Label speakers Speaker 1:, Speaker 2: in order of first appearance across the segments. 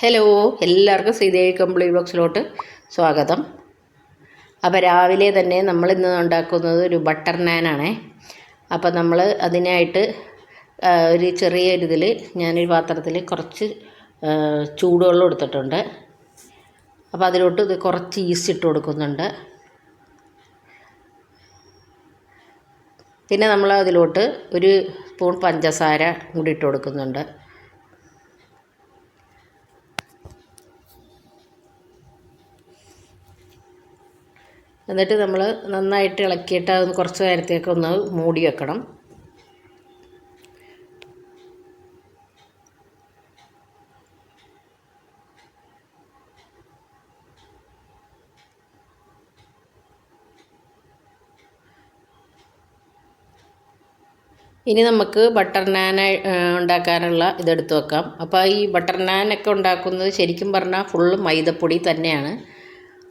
Speaker 1: Hello എല്ലാവർക്കും ശ്രീദേവി കമ്പിളി ബോക്സിലോട്ട് സ്വാഗതം. അപ്പോൾ രാവിലെ തന്നെ നമ്മൾ ഇന്ന് ഉണ്ടാക്കുന്നത് ഒരു ബട്ടർ നാനാണേ അപ്പോൾ നമ്മൾ അതിനായിട്ട് ഒരു ചെറിയ ഇതിൽ ഞാനൊരു പാത്രത്തിൽ കുറച്ച് ചൂടുവെള്ളം എടുത്തിട്ടുണ്ട്. അപ്പോൾ അതിലോട്ട് ഇത് കുറച്ച് ഈസ്റ്റ് ഇട്ട് കൊടുക്കുന്നുണ്ട്. പിന്നെ നമ്മൾ അതിലോട്ട് ഒരു സ്പൂൺ പഞ്ചസാര കൂടി ഇട്ട് കൊടുക്കുന്നുണ്ട്. എന്നിട്ട് നമ്മൾ നന്നായിട്ട് ഇളക്കിയിട്ട് അത് കുറച്ച് നേരത്തേക്ക് ഒന്ന് മൂടി വെക്കണം. ഇനി നമുക്ക് ബട്ടർ നാൻ ഉണ്ടാക്കാനുള്ള ഇതെടുത്ത് വെക്കാം. അപ്പോൾ ഈ ബട്ടർ നാനൊക്കെ ഉണ്ടാക്കുന്നത് ശരിക്കും പറഞ്ഞാൽ ഫുള്ള് മൈദപ്പൊടി തന്നെയാണ്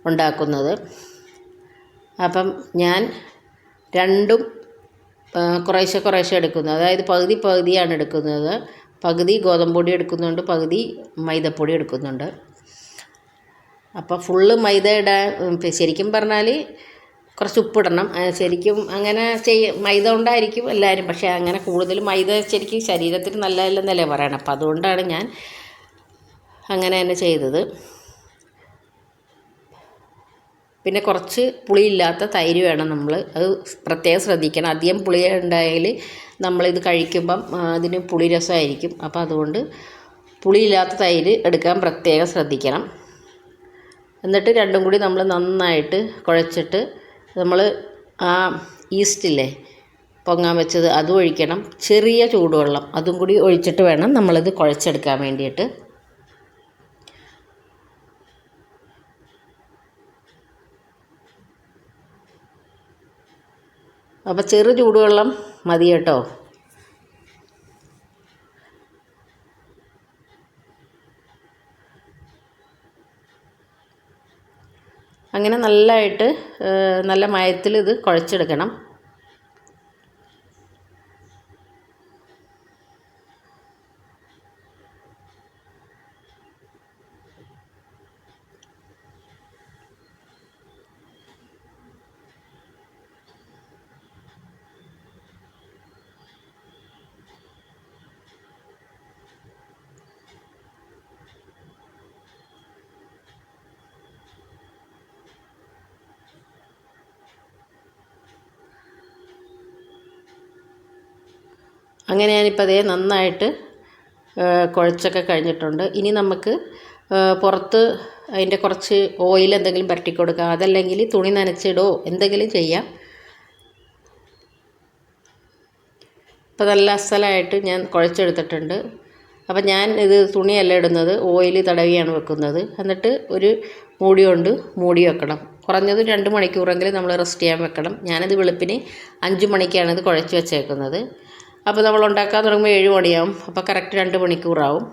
Speaker 1: ഉണ്ടാക്കുന്നത്. അപ്പം ഞാൻ രണ്ടും കുറേശ്ശെ കുറേശ്ശെ എടുക്കുന്നു. അതായത് പകുതി പകുതിയാണ് എടുക്കുന്നത്. പകുതി ഗോതമ്പ് പൊടി എടുക്കുന്നുണ്ട് പകുതി മൈദപ്പൊടി എടുക്കുന്നുണ്ട്. അപ്പോൾ ഫുള്ള് മൈദ ഇടാൻ ശരിക്കും പറഞ്ഞാൽ കുറച്ച് ഉപ്പിടണം. ശരിക്കും അങ്ങനെ ചെയ്യ മൈദ കൊണ്ടായിരിക്കും എല്ലാവരും പക്ഷേ അങ്ങനെ കൂടുതൽ മൈദ ശരിക്കും ശരീരത്തിന് നല്ലതല്ലെന്നല്ലേ പറയണം അപ്പോൾ അതുകൊണ്ടാണ് ഞാൻ അങ്ങനെ തന്നെ ചെയ്തത്. പിന്നെ കുറച്ച് പുളിയില്ലാത്ത തൈര് വേണം നമ്മൾ. അത് പ്രത്യേകം ശ്രദ്ധിക്കണം. അധികം പുളി ഉണ്ടായാൽ നമ്മളിത് കഴിക്കുമ്പം അതിന് പുളി രസമായിരിക്കും അപ്പോൾ അതുകൊണ്ട് പുളിയില്ലാത്ത തൈര് എടുക്കാൻ പ്രത്യേകം ശ്രദ്ധിക്കണം. എന്നിട്ട് രണ്ടും കൂടി നമ്മൾ നന്നായിട്ട് കുഴച്ചിട്ട് നമ്മൾ ആ ഈസ്റ്റില്ലേ പൊങ്ങാൻ വെച്ചത് അതും ഒഴിക്കണം. ചെറിയ ചൂടുവെള്ളം അതും കൂടി ഒഴിച്ചിട്ട് വേണം നമ്മളിത് കുഴച്ചെടുക്കാൻ വേണ്ടിയിട്ട്. അപ്പോൾ ചെറു ചൂടുവെള്ളം മതി കേട്ടോ. അങ്ങനെ നല്ലതായിട്ട് നല്ല മയത്തിൽ ഇത് കുഴച്ചെടുക്കണം. അങ്ങനെ ഞാനിപ്പോൾ അതേ നന്നായിട്ട് കുഴച്ചൊക്കെ കഴിഞ്ഞിട്ടുണ്ട്. ഇനി നമുക്ക് പുറത്ത് അതിന്റെ കുറച്ച് ഓയിൽ എന്തെങ്കിലും പുരട്ടി കൊടുക്കാം അതല്ലെങ്കിൽ തുണി നനച്ചിടോ എന്തെങ്കിലും ചെയ്യാം. ഇപ്പോൾ നല്ല അസലായിട്ട് ഞാൻ കുഴച്ചെടുത്തിട്ടുണ്ട്. അപ്പം ഞാൻ ഇത് തുണിയല്ല ഇടുന്നത് ഓയിൽ തടവിയാണ് വെക്കുന്നത്. എന്നിട്ട് ഒരു മൂടി കൊണ്ട് മൂടി വെക്കണം. കുറഞ്ഞത് രണ്ട് മണിക്കൂറെങ്കിലും നമ്മൾ റെസ്റ്റ് ചെയ്യാൻ വെക്കണം. ഞാനത് വെളുപ്പിന് അഞ്ച് മണിക്കാണ് ഇത് കുഴച്ച് വെച്ചേക്കുന്നത്. അപ്പോൾ നമ്മൾ ഉണ്ടാക്കാൻ തുടങ്ങുമ്പോൾ ഏഴ് മണിയാവും. അപ്പോൾ കറക്റ്റ് രണ്ട് മണിക്കൂറാവും.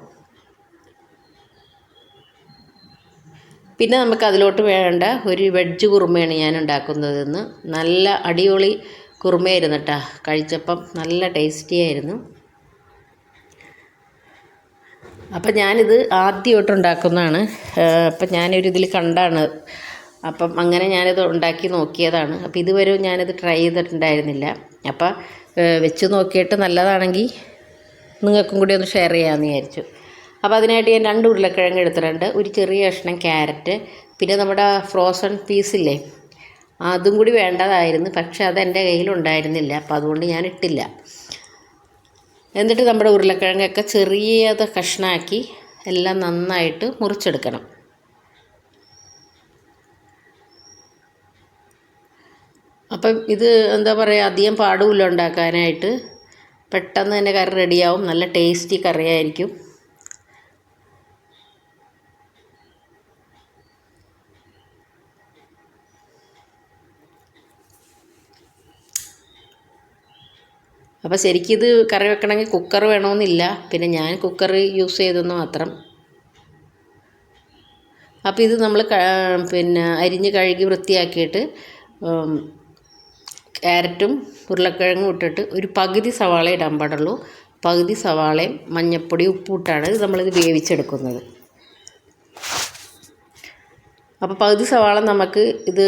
Speaker 1: പിന്നെ നമുക്ക് അതിലോട്ട് വേണ്ട ഒരു വെഡ്ജ് കുറുമയാണ് ഞാൻ ഉണ്ടാക്കുന്നതെന്ന്. നല്ല അടിപൊളി കുറുമയായിരുന്നു കേട്ടോ. കഴിച്ചപ്പം നല്ല ടേസ്റ്റി ആയിരുന്നു. അപ്പം ഞാനിത് ആദ്യമായിട്ട് ഉണ്ടാക്കുന്നതാണ്. അപ്പം ഞാനൊരു ഇതിൽ കണ്ടാണ്. അപ്പം അങ്ങനെ ഞാനിത് ഉണ്ടാക്കി നോക്കിയതാണ്. അപ്പം ഇതുവരെ ഞാനിത് ട്രൈ ചെയ്തിട്ടുണ്ടായിരുന്നില്ല. അപ്പം വെച്ച് നോക്കിയിട്ട് നല്ലതാണെങ്കിൽ നിങ്ങൾക്കും കൂടി ഒന്ന് ഷെയർ ചെയ്യാമെന്ന് വിചാരിച്ചു. അപ്പോൾ അതിനായിട്ട് ഞാൻ രണ്ട് ഉരുളക്കിഴങ്ങ് എടുത്തിട്ടുണ്ട്. ഒരു ചെറിയ കഷ്ണം ക്യാരറ്റ് പിന്നെ നമ്മുടെ ഫ്രോസൺ പീസില്ലേ അതും കൂടി വേണ്ടതായിരുന്നു. പക്ഷേ അത് എന്റെ കയ്യിലുണ്ടായിരുന്നില്ല അപ്പോൾ അതുകൊണ്ട് ഞാൻ ഇട്ടില്ല. എന്നിട്ട് നമ്മുടെ ഉരുളക്കിഴങ്ങൊക്കെ ചെറിയത് കഷ്ണാക്കി എല്ലാം നന്നായിട്ട് മുറിച്ചെടുക്കണം. അപ്പം ഇത് എന്താ പറയുക അധികം പാടുമില്ല ഉണ്ടാക്കാനായിട്ട്. പെട്ടെന്ന് തന്നെ കറി റെഡിയാവും. നല്ല ടേസ്റ്റി കറിയായിരിക്കും. അപ്പോൾ ശരിക്കും ഇത് കറി വെക്കണമെങ്കിൽ കുക്കർ വേണമെന്നില്ല. പിന്നെ ഞാൻ കുക്കർ യൂസ് ചെയ്തെന്ന് മാത്രം. അപ്പോൾ ഇത് നമ്മൾ പിന്നെ അരിഞ്ഞ് കഴുകി വൃത്തിയാക്കിയിട്ട് ക്യാരറ്റും ഉരുളക്കിഴങ്ങും ഇട്ടിട്ട് ഒരു പകുതി സവാള ഇടാൻ പാടുള്ളൂ. പകുതി സവാളയും മഞ്ഞൾപ്പൊടി ഉപ്പും ഇട്ടാണ് ഇത് നമ്മളിത് വേവിച്ചെടുക്കുന്നത്. അപ്പോൾ പകുതി സവാള നമുക്ക് ഇത്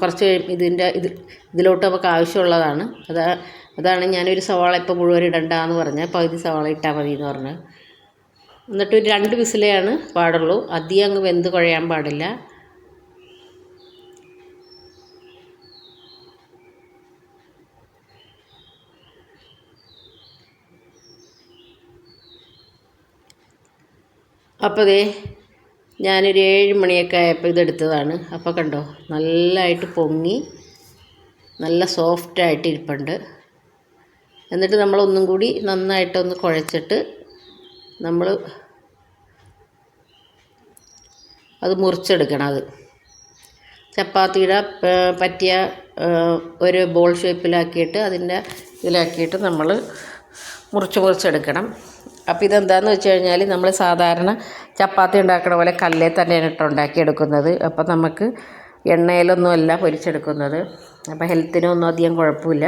Speaker 1: കുറച്ച് ഇതിന്റെ ഇത് ഇതിലോട്ട് നമുക്ക് ആവശ്യമുള്ളതാണ്. അതാ അതാണ് ഞാനൊരു സവാള ഇപ്പോൾ മുഴുവൻ ഇടണ്ടെന്ന് പറഞ്ഞാൽ പകുതി സവാള ഇട്ടാൽ മതി എന്ന് പറഞ്ഞു എന്നിട്ട് ഒരു രണ്ട് വിസിലെയാണ് പാടുള്ളൂ. അധികം അങ്ങ് വെന്ത് കുഴയാൻ പാടില്ല. അപ്പോൾ ദേ ഞാനൊരു ഏഴ് മണിയൊക്കെ ആയപ്പോൾ ഇതെടുത്തതാണ്. അപ്പോൾ കണ്ടോ നല്ലതായിട്ട് പൊങ്ങി നല്ല സോഫ്റ്റായിട്ട് ഇരിപ്പുണ്ട്. എന്നിട്ട് നമ്മളൊന്നും കൂടി നന്നായിട്ടൊന്ന് കുഴച്ചിട്ട് നമ്മൾ അത് മുറിച്ചെടുക്കണം അത്. ചപ്പാത്തിയുടെ പറ്റിയ ഒരു ബോൾ ഷേപ്പിലാക്കിയിട്ട് അതിന്റെ ഇതിലാക്കിയിട്ട് നമ്മൾ മുറിച്ച് മുറിച്ചെടുക്കണം. അപ്പോൾ ഇതെന്താണെന്ന് വെച്ച് കഴിഞ്ഞാൽ നമ്മൾ സാധാരണ ചപ്പാത്തി ഉണ്ടാക്കണ പോലെ കല്ലേ തന്നെയാണ് ഇട്ട് ഉണ്ടാക്കിയെടുക്കുന്നത്. അപ്പോൾ നമുക്ക് എണ്ണയിലൊന്നും അല്ല പൊരിച്ചെടുക്കുന്നത് അപ്പോൾ ഹെൽത്തിനൊന്നും അധികം കുഴപ്പമില്ല.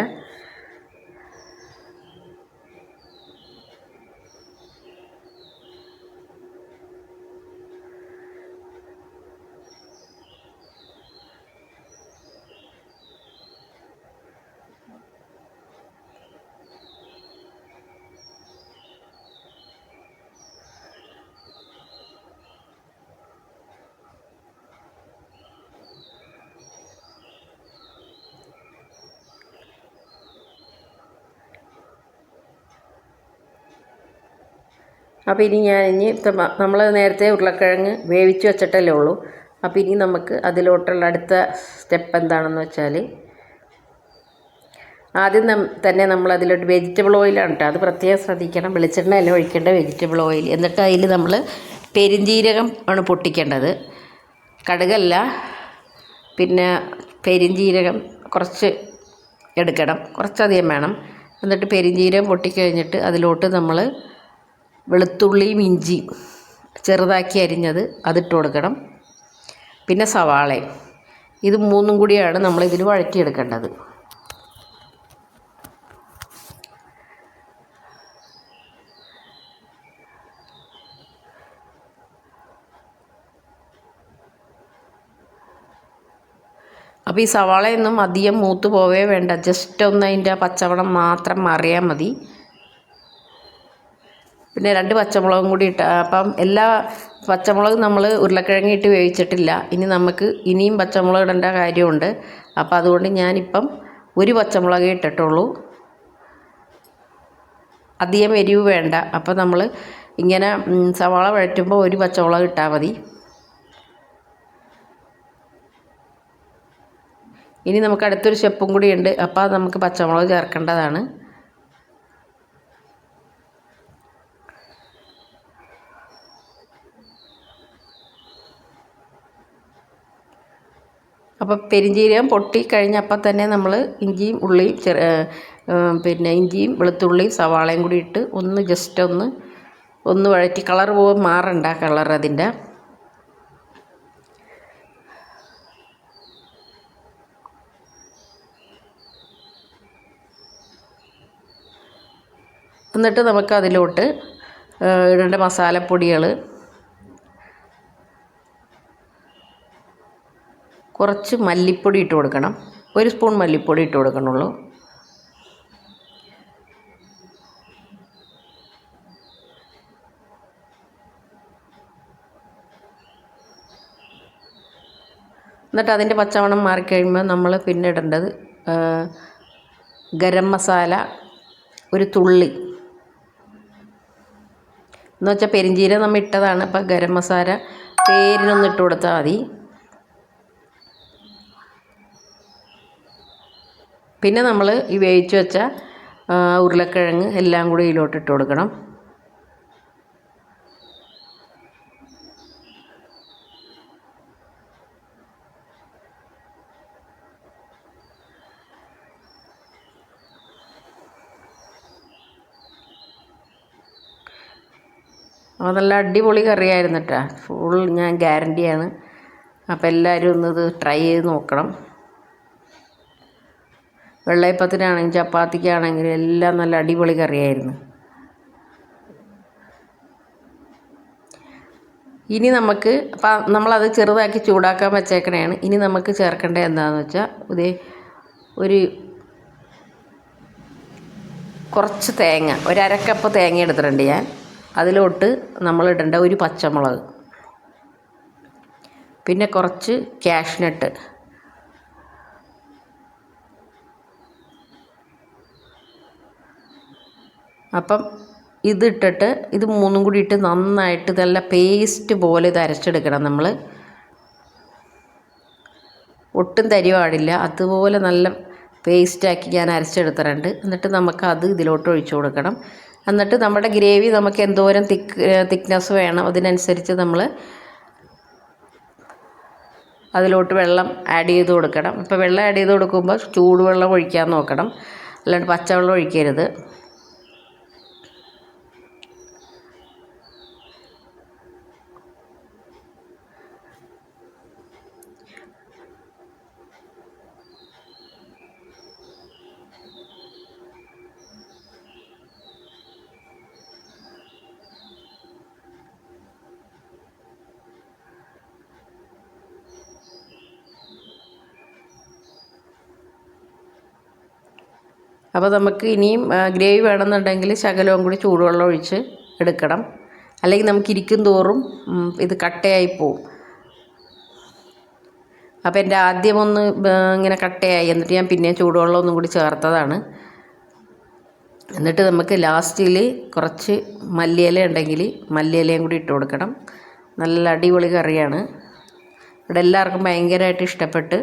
Speaker 1: അപ്പോൾ ഇനി ഞാൻ ഇനി നമ്മൾ നേരത്തെ ഉരുളക്കിഴങ്ങ് വേവിച്ച് വെച്ചിട്ടല്ലേ ഉള്ളൂ. അപ്പോൾ ഇനി നമുക്ക് അതിലോട്ടുള്ള അടുത്ത സ്റ്റെപ്പ് എന്താണെന്ന് വെച്ചാൽ ആദ്യം തന്നെ നമ്മൾ അതിലോട്ട് വെജിറ്റബിൾ ഓയിലാണ് കേട്ടോ അത് പ്രത്യേകം ശ്രദ്ധിക്കണം. വെളിച്ചെണ്ണ അല്ല ഒഴിക്കേണ്ട വെജിറ്റബിൾ ഓയിൽ. എന്നിട്ട് അതിൽ നമ്മൾ പെരിഞ്ജീരകം ആണ് പൊട്ടിക്കേണ്ടത്. കടുകല്ല. പിന്നെ പെരിഞ്ജീരകം കുറച്ച് എടുക്കണം. കുറച്ചധികം വേണം. എന്നിട്ട് പെരിഞ്ജീരകം പൊട്ടിക്കഴിഞ്ഞിട്ട് അതിലോട്ട് നമ്മൾ വെളുത്തുള്ളിയും ഇഞ്ചിയും ചെറുതാക്കി അരിഞ്ഞത് അതിട്ട് കൊടുക്കണം. പിന്നെ സവാളയും. ഇത് മൂന്നും കൂടിയാണ് നമ്മൾ ഇതിൽ വഴറ്റിയെടുക്കേണ്ടത്. അപ്പോൾ ഈ സവാളയൊന്നും അധികം മൂത്ത് പോവേ വേണ്ട. ജസ്റ്റ് ഒന്ന് അതിന്റെ പച്ചവളം മാത്രം മാറിയാൽ മതി. പിന്നെ രണ്ട് പച്ചമുളകും കൂടി ഇട്ട അപ്പം എല്ലാ പച്ചമുളകും നമ്മൾ ഉരുളക്കിഴങ്ങ് ഇട്ട് വേവിച്ചിട്ടില്ല. ഇനി നമുക്ക് ഇനിയും പച്ചമുളക് ഇടേണ്ട കാര്യമുണ്ട്. അപ്പം അതുകൊണ്ട് ഞാനിപ്പം ഒരു പച്ചമുളകേ ഇട്ടിട്ടുള്ളൂ. അധികം എരിവ് വേണ്ട. അപ്പോൾ നമ്മൾ ഇങ്ങനെ സവാള വഴറ്റുമ്പോൾ ഒരു പച്ചമുളക് ഇട്ടാൽ മതി. ഇനി നമുക്ക് അടുത്തൊരു സ്റ്റെപ്പും കൂടി ഉണ്ട്. അപ്പോൾ നമുക്ക് പച്ചമുളക് ചേർക്കേണ്ടതാണ്. അപ്പോൾ പെരിഞ്ജീരകം പൊട്ടി കഴിഞ്ഞപ്പോൾ തന്നെ നമ്മൾ ഇഞ്ചിയും ഉള്ളിയും ചെറു പിന്നെ ഇഞ്ചിയും വെളുത്തുള്ളിയും സവാളയും കൂടി ഇട്ട് ഒന്ന് ജസ്റ്റ് ഒന്ന് ഒന്ന് വഴറ്റി കളർ പോകാൻ മാറണ്ട കളർ അതിന്റെ. എന്നിട്ട് നമുക്ക് അതിലോട്ട് ഇടേണ്ട മസാലപ്പൊടികൾ കുറച്ച് മല്ലിപ്പൊടി ഇട്ട് കൊടുക്കണം. ഒരു സ്പൂൺ മല്ലിപ്പൊടി ഇട്ട് കൊടുക്കണുള്ളൂ. എന്നിട്ട് അതിന്റെ പച്ചമണം മാറിക്കഴിയുമ്പോൾ നമ്മൾ പിന്നെ ഇടേണ്ടത് ഗരം മസാല ഒരു തുള്ളി. എന്ന് വെച്ചാൽ പെരിഞ്ചീരം നമ്മൾ ഇട്ടതാണ്. അപ്പം ഗരം മസാല പേരിനൊന്ന് ഇട്ട് കൊടുത്താൽ മതി. പിന്നെ നമ്മൾ ഈ വേവിച്ച് വെച്ച ഉരുളക്കിഴങ്ങ് എല്ലാം കൂടി ഇതിലോട്ട് ഇട്ട് കൊടുക്കണം. അപ്പോൾ നല്ല അടിപൊളി കറിയായിരുന്നു കേട്ടോ ഫുൾ ഞാൻ ഗ്യാരണ്ടിയാണ് അപ്പോൾ എല്ലാവരും ഒന്ന് ട്രൈ ചെയ്ത് നോക്കണം. വെള്ളയപ്പത്തിനാണെങ്കിലും ചപ്പാത്തിക്കാണെങ്കിലും എല്ലാം നല്ല അടിപൊളി കറിയായിരുന്നു. ഇനി നമുക്ക് അപ്പം നമ്മളത് ചെറുതാക്കി ചൂടാക്കാൻ വെച്ചേക്കണേയാണ് ഇനി നമുക്ക് ചേർക്കേണ്ടത് എന്താണെന്ന് വെച്ചാൽ ഇതേ ഒരു കുറച്ച് തേങ്ങ ഒരു അരക്കപ്പ് തേങ്ങ എടുത്തിട്ടുണ്ട് ഞാൻ. അതിലോട്ട് നമ്മൾ ഇടേണ്ട ഒരു പച്ചമുളക്. പിന്നെ കുറച്ച് കാഷ്നട്ട്. അപ്പം ഇതിട്ടിട്ട് ഇത് മൂന്നും കൂടി ഇട്ട് നന്നായിട്ട് നല്ല പേസ്റ്റ് പോലെ ഇത് അരച്ചെടുക്കണം നമ്മൾ. ഒട്ടും തരി പാടില്ല. അതുപോലെ നല്ല പേസ്റ്റാക്കി ഞാൻ അരച്ചെടുത്തിട്ടുണ്ട്. എന്നിട്ട് നമുക്ക് അത് ഇതിലോട്ട് ഒഴിച്ചു കൊടുക്കണം. എന്നിട്ട് നമ്മുടെ ഗ്രേവി നമുക്ക് എന്തോരം തിക്ക് തിക്നെസ് വേണം അതിനനുസരിച്ച് നമ്മൾ അതിലോട്ട് വെള്ളം ആഡ് ചെയ്ത് കൊടുക്കണം. ഇപ്പോൾ വെള്ളം ആഡ് ചെയ്ത് കൊടുക്കുമ്പോൾ ചൂടുവെള്ളം ഒഴിക്കാൻ നോക്കണം. അല്ലാണ്ട് പച്ചവെള്ളം ഒഴിക്കരുത്. അപ്പോൾ നമുക്ക് ഇനിയും ഗ്രേവി വേണമെന്നുണ്ടെങ്കിൽ ശകലവും കൂടി ചൂടുവെള്ളം ഒഴിച്ച് എടുക്കണം. അല്ലെങ്കിൽ നമുക്ക് ഇരിക്കും തോറും ഇത് കട്ടയായി പോവും. അപ്പോൾ എന്റെ ആദ്യം ഒന്ന് ഇങ്ങനെ കട്ടയായി. എന്നിട്ട് ഞാൻ പിന്നെ ചൂടുവെള്ളം ഒന്നും കൂടി ചേർത്തതാണ്. എന്നിട്ട് നമുക്ക് ലാസ്റ്റിൽ കുറച്ച് മല്ലിയില ഉണ്ടെങ്കിൽ മല്ലിയിലയും കൂടി ഇട്ട് കൊടുക്കണം. നല്ല അടിപൊളി കറിയാണ്. ഇവിടെ എല്ലാവർക്കും ഭയങ്കരമായിട്ട് ഇഷ്ടപ്പെട്ട്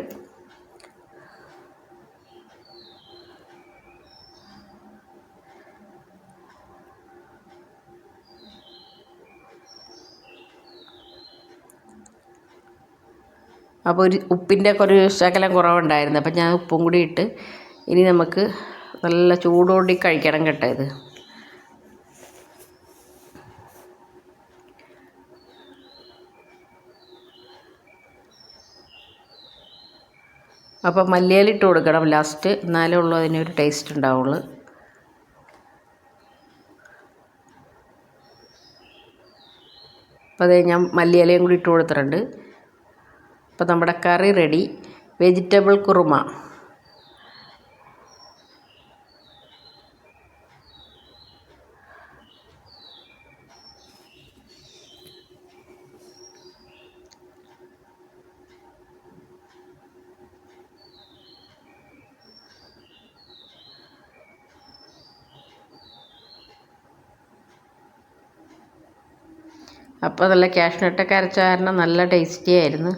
Speaker 1: അപ്പോൾ ഒരു ഉപ്പിന്റെ ഒക്കെ ഒരു ശകലം കുറവുണ്ടായിരുന്നു. അപ്പം ഞാൻ ഉപ്പും കൂടി ഇട്ട് ഇനി നമുക്ക് നല്ല ചൂടോടി കഴിക്കണം കേട്ടോ ഇത്. അപ്പോൾ മല്ലിയിലിട്ട് കൊടുക്കണം. ലാസ്റ്റ് എന്നാലേ ഉള്ളൂ അതിനൊരു ടേസ്റ്റ് ഉണ്ടാവുള്ളൂ. അപ്പോൾ അതേ ഞാൻ മല്ലിയിലയും കൂടി ഇട്ട് കൊടുത്തിട്ടുണ്ട്. അപ്പോൾ നമ്മുടെ കറി റെഡി വെജിറ്റബിൾ കുറുമ. അപ്പോൾ നല്ല ക്യാഷ്നട്ടൊക്കെ അരച്ച കാരണം നല്ല ടേസ്റ്റി ആയിരുന്നു.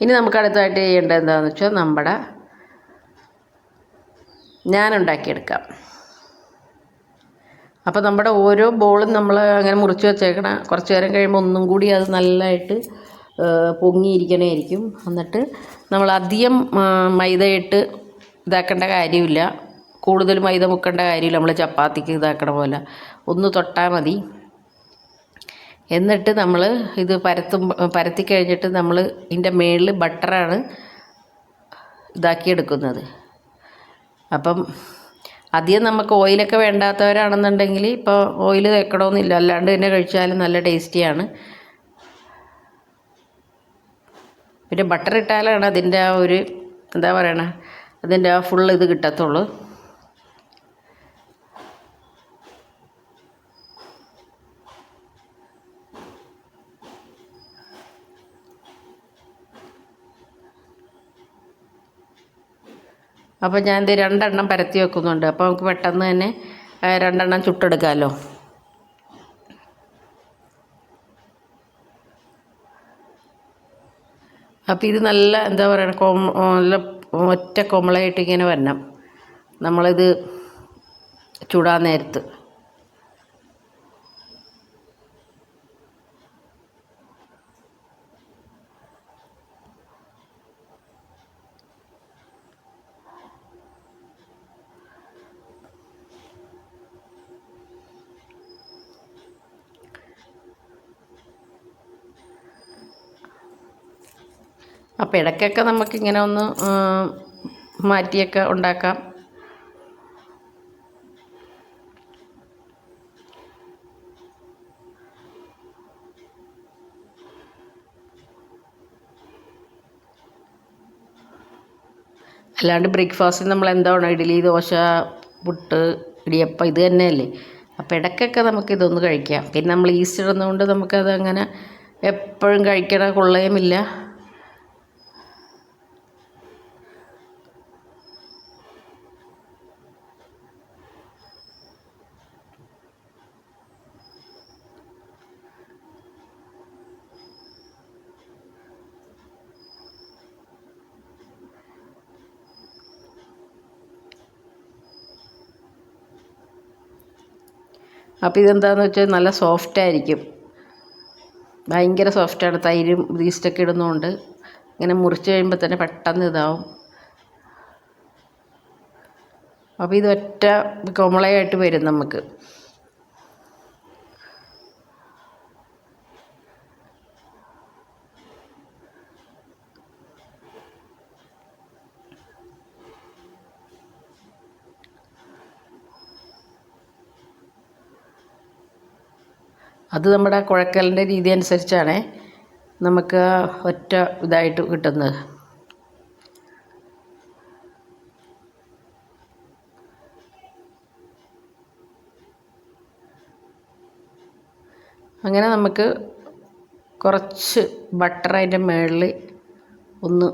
Speaker 1: ഇനി നമുക്ക് അടുത്തതായിട്ട് ചെയ്യേണ്ടത് എന്താണെന്ന് വെച്ചാൽ നമ്മുടെ ഞാൻ ഉണ്ടാക്കിയെടുക്കാം അപ്പോൾ നമ്മുടെ ഓരോ ബോളും നമ്മൾ അങ്ങനെ മുറിച്ച് വെച്ചേക്കണം കുറച്ച് നേരം കഴിയുമ്പോൾ ഒന്നും കൂടി അത് നല്ലതായിട്ട് പൊങ്ങിയിരിക്കണമായിരിക്കും എന്നിട്ട് നമ്മൾ അധികം മൈദയിട്ട് ഇതാക്കേണ്ട കാര്യമില്ല. കൂടുതൽ മൈദ മുക്കേണ്ട കാര്യമില്ല. നമ്മൾ ചപ്പാത്തിക്ക് ഇതാക്കണ പോലെ. ഒന്ന് തൊട്ടാൽ മതി. എന്നിട്ട് നമ്മൾ ഇത് പരത്തും പരത്തി കഴിഞ്ഞിട്ട് നമ്മൾ ഇതിന്റെ മേളിൽ ബട്ടറാണ് ഇതാക്കിയെടുക്കുന്നത്. അപ്പം അധികം നമുക്ക് ഓയിലൊക്കെ വേണ്ടാത്തവരാണെന്നുണ്ടെങ്കിൽ ഇപ്പോൾ ഓയിൽ വെക്കണമെന്നില്ല അല്ലാണ്ട് തന്നെ കഴിച്ചാലും നല്ല ടേസ്റ്റിയാണ്. പിന്നെ ബട്ടർ ഇട്ടാലാണ് അതിന്റെ ആ ഒരു എന്താ പറയണ അതിന്റെ ആ ഫുൾ ഇത് കിട്ടത്തുള്ളൂ. അപ്പോൾ ഞാൻ ഇത് രണ്ടെണ്ണം പരത്തി വെക്കുന്നുണ്ട്. അപ്പോൾ നമുക്ക് പെട്ടെന്ന് തന്നെ രണ്ടെണ്ണം ചുട്ടെടുക്കാമല്ലോ അപ്പോൾ ഇത് നല്ല എന്താ പറയുക കോമ നല്ല ഒറ്റ കൊമളായിട്ട് ഇങ്ങനെ വരണം. നമ്മളിത് ചൂടാൻ നേരത്ത്. അപ്പോൾ ഇടയ്ക്കൊക്കെ നമുക്കിങ്ങനെ ഒന്ന് മാറ്റിയൊക്കെ ഉണ്ടാക്കാം. അല്ലാണ്ട് ബ്രേക്ക്ഫാസ്റ്റിൽ നമ്മൾ എന്താണ് ഇഡ്ഡലി ദോശ പുട്ട് ഇടിയപ്പം ഇത് തന്നെയല്ലേ? അപ്പോൾ ഇടയ്ക്കൊക്കെ നമുക്ക് ഇതൊന്ന് കഴിക്കാം. പിന്നെ നമ്മൾ ഈസ്റ്റർ ഇടുന്നതുകൊണ്ട് നമുക്കത് അങ്ങനെ എപ്പോഴും കഴിക്കണ കൊള്ളയുമില്ല. അപ്പോൾ ഇതെന്താണെന്ന് വെച്ചാൽ നല്ല സോഫ്റ്റ് ആയിരിക്കും. ഭയങ്കര സോഫ്റ്റാണ് തൈരും ഈസ്റ്റൊക്കെ ഇടുന്നതുകൊണ്ട് ഇങ്ങനെ മുറിച്ച് കഴിയുമ്പോൾ തന്നെ പെട്ടെന്ന് ഇതാവും. അപ്പോൾ ഇത് ഒറ്റ കുമളയായിട്ട് വരും നമുക്ക്. അത് നമ്മുടെ കുഴക്കലിന്റെ രീതി അനുസരിച്ചാണ് നമുക്ക് ഒറ്റ ഇതായിട്ട് കിട്ടുന്നത്. അങ്ങനെ നമുക്ക് കുറച്ച് ബട്ടർ അതിന്റെ മുകളിൽ ഒന്ന്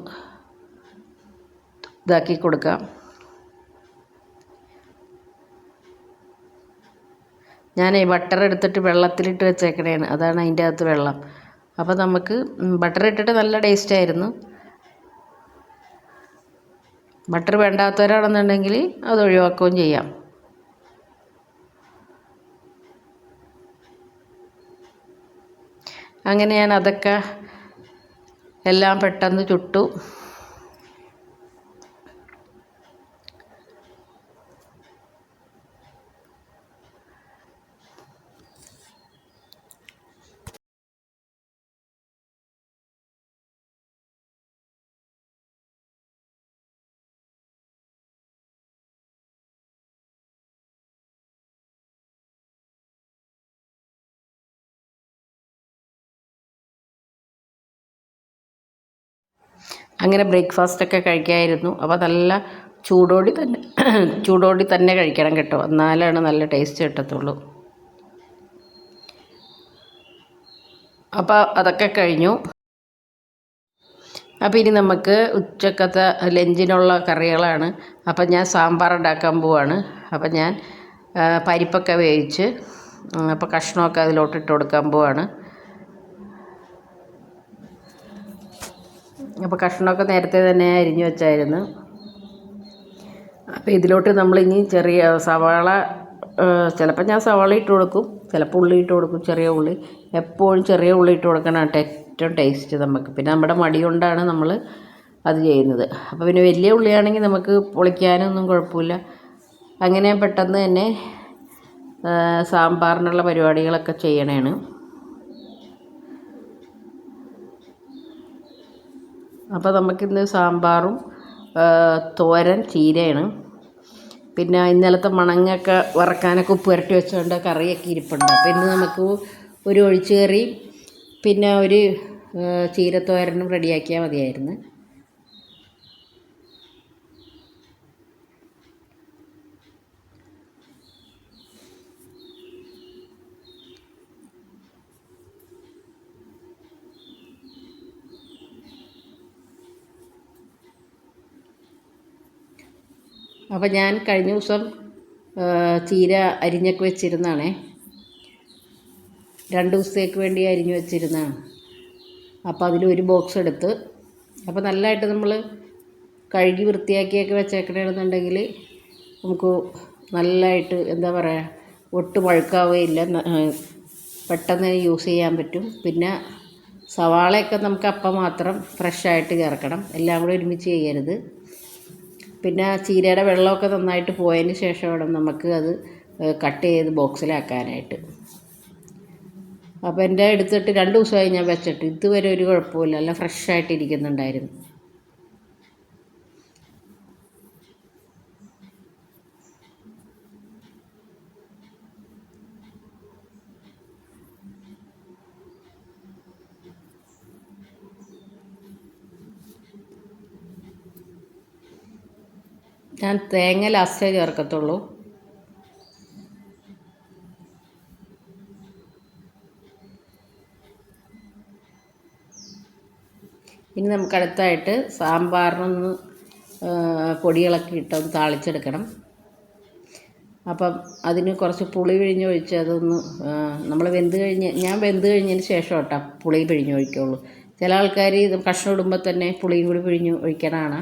Speaker 1: ഇതാക്കി കൊടുക്കാം. ഞാൻ ഈ ബട്ടർ എടുത്തിട്ട് വെള്ളത്തിലിട്ട് വെച്ചേക്കണേണ് അതാണ് അതിന്റെ അകത്ത് വെള്ളം. അപ്പോൾ നമുക്ക് ബട്ടർ ഇട്ടിട്ട് നല്ല ടേസ്റ്റ് ആയിരുന്നു. ബട്ടർ വേണ്ടാത്തവരാണെന്നുണ്ടെങ്കിൽ അത് ഒഴിവാക്കുകയും ചെയ്യാം. അങ്ങനെ ഞാൻ അതൊക്കെ എല്ലാം പെട്ടെന്ന് ചുട്ടു. അങ്ങനെ ബ്രേക്ക്ഫാസ്റ്റൊക്കെ കഴിക്കായിരുന്നു. അപ്പോൾ നല്ല ചൂടോടി തന്നെ ചൂടോടി തന്നെ കഴിക്കണം കേട്ടോ. എന്നാലാണ് നല്ല ടേസ്റ്റ് കിട്ടത്തുള്ളൂ. അപ്പോൾ അതൊക്കെ കഴിഞ്ഞു. അപ്പോൾ ഇനി നമുക്ക് ഉച്ചക്കത്തെ ലഞ്ചിനുള്ള കറികളാണ്. അപ്പം ഞാൻ സാമ്പാർ ഉണ്ടാക്കാൻ പോവാണ്. അപ്പം ഞാൻ പരിപ്പൊക്കെ വേവിച്ച് അപ്പോൾ കഷ്ണമൊക്കെ അതിലോട്ട് ഇട്ട് കൊടുക്കാൻ പോവാണ്. അപ്പോൾ കഷ്ണമൊക്കെ നേരത്തെ തന്നെ അരിഞ്ഞു വെച്ചായിരുന്നു. അപ്പോൾ ഇതിലോട്ട് ഇനി ചെറിയ സവാള ചിലപ്പോൾ ഞാൻ സവാള ഇട്ട് കൊടുക്കും ചിലപ്പോൾ ഉള്ളി ഇട്ട് കൊടുക്കും ചെറിയ ഉള്ളി. എപ്പോഴും ചെറിയ ഉള്ളി ഇട്ട് കൊടുക്കണം ഏറ്റവും ടേസ്റ്റ് നമുക്ക്. പിന്നെ നമ്മുടെ മടി കൊണ്ടാണ് നമ്മൾ അത് ചെയ്യുന്നത്. അപ്പോൾ പിന്നെ വലിയ ഉള്ളിയാണെങ്കിൽ നമുക്ക് പൊളിക്കാനൊന്നും കുഴപ്പമില്ല. അങ്ങനെ പെട്ടെന്ന് തന്നെ സാമ്പാറിനുള്ള പരിപാടികളൊക്കെ ചെയ്യണേണ്. അപ്പോൾ നമുക്കിന്ന് സാമ്പാറും തോരൻ ചീരയാണ്. പിന്നെ ഇന്നലത്തെ മണങ്ങൊക്കെ വറക്കാനൊക്കെ ഉപ്പ് പുരട്ടി വെച്ചുകൊണ്ട് കറിയൊക്കെ ഇരിപ്പുണ്ട്. അപ്പോൾ ഇന്ന് നമുക്ക് ഒരു ഒഴിച്ചു കറി പിന്നെ ഒരു ചീരത്തോരനും റെഡിയാക്കിയാൽ മതിയായിരുന്നു. അപ്പോൾ ഞാൻ കഴിഞ്ഞ ദിവസം ചീര അരിഞ്ഞൊക്കെ വെച്ചിരുന്നാണേ. രണ്ട് ദിവസത്തേക്ക് വേണ്ടി അരിഞ്ഞു വെച്ചിരുന്നതാണ് അപ്പോൾ അതിലൊരു ബോക്സ് എടുത്ത് അപ്പോൾ നല്ലതായിട്ട് നമ്മൾ കഴുകി വൃത്തിയാക്കിയൊക്കെ വെച്ചേക്കണമെന്നുണ്ടെങ്കിൽ നമുക്ക് നല്ലതായിട്ട് എന്താ പറയുക ഒട്ടും വഴുക്കാവുകയില്ല പെട്ടെന്ന് യൂസ് ചെയ്യാൻ പറ്റും. പിന്നെ സവാളയൊക്കെ നമുക്ക് അപ്പം മാത്രം ഫ്രഷായിട്ട് ചേർക്കണം. എല്ലാം കൂടെ ഒരുമിച്ച് ചെയ്യരുത്. പിന്നെ ചീരയുടെ വെള്ളമൊക്കെ നന്നായിട്ട് പോയതിന് ശേഷം വേണം നമുക്ക് അത് കട്ട് ചെയ്ത് ബോക്സിലാക്കാനായിട്ട്. അപ്പോൾ എന്റെ എടുത്തിട്ട് രണ്ട് ദിവസമായി ഞാൻ വെച്ചിട്ട്. ഇതുവരെ ഒരു കുഴപ്പമില്ല നല്ല ഫ്രഷായിട്ട് ഇരിക്കുന്നുണ്ടായിരുന്നു ഞാൻ തേങ്ങ ലാസ്റ്റേ ചേർക്കത്തുള്ളൂ. ഇനി നമുക്ക് അടുത്തായിട്ട് സാമ്പാറിനൊന്ന് പൊടികളൊക്കെ ഇട്ടൊന്ന് താളിച്ചെടുക്കണം. അപ്പം അതിന് കുറച്ച് പുളി പിഴിഞ്ഞൊഴിച്ച് അതൊന്ന് നമ്മൾ വെന്ത് കഴിഞ്ഞ് ഞാൻ വെന്ത് കഴിഞ്ഞതിന് ശേഷം കേട്ടോ പുളി പിഴിഞ്ഞൊഴിക്കുള്ളൂ. ചില ആൾക്കാർ ഇത് കഷ്ണം ഇടുമ്പോൾ തന്നെ പുളിയും കൂടി പിഴിഞ്ഞ് ഒഴിക്കണതാണ്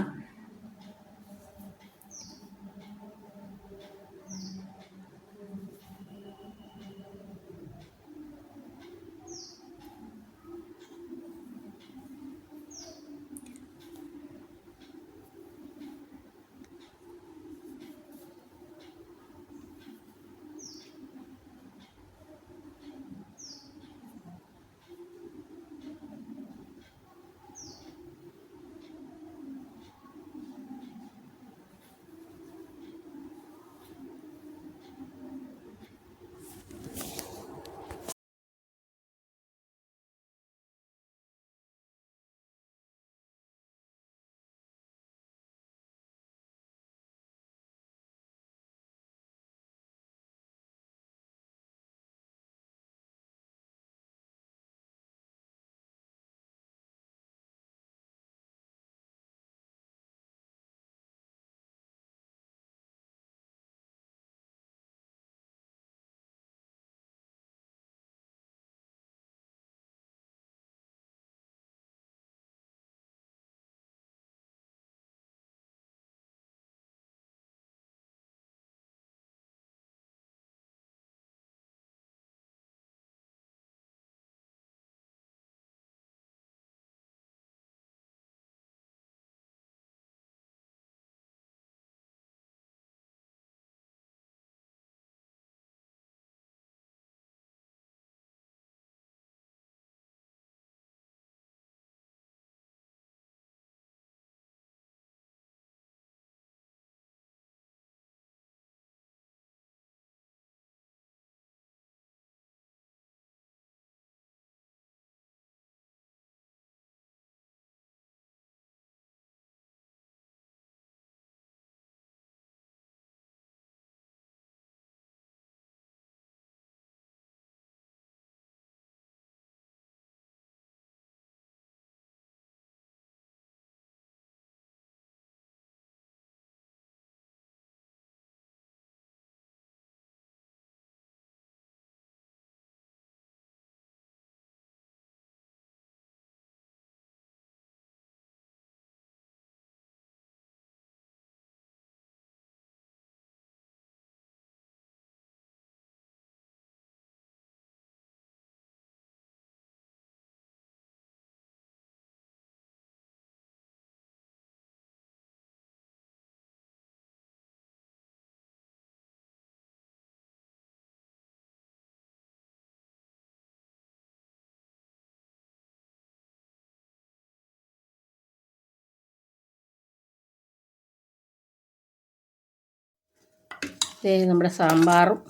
Speaker 1: നമ്മുടെ സാമ്പാറും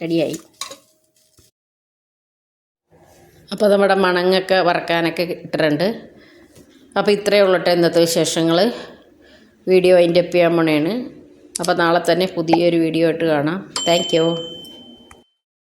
Speaker 1: റെഡിയായി. അപ്പോൾ നമ്മുടെ മണങ്ങൊക്കെ വറക്കാനൊക്കെ ഇട്ടിട്ടുണ്ട്. അപ്പോൾ ഇത്രയേ ഉള്ളൂ കേട്ടോ ഇന്നത്തെ വിശേഷങ്ങൾ വീഡിയോ അതിന്റെ പോണേണ് അപ്പോൾ നാളെ തന്നെ പുതിയൊരു വീഡിയോ ആയിട്ട് കാണാം. താങ്ക്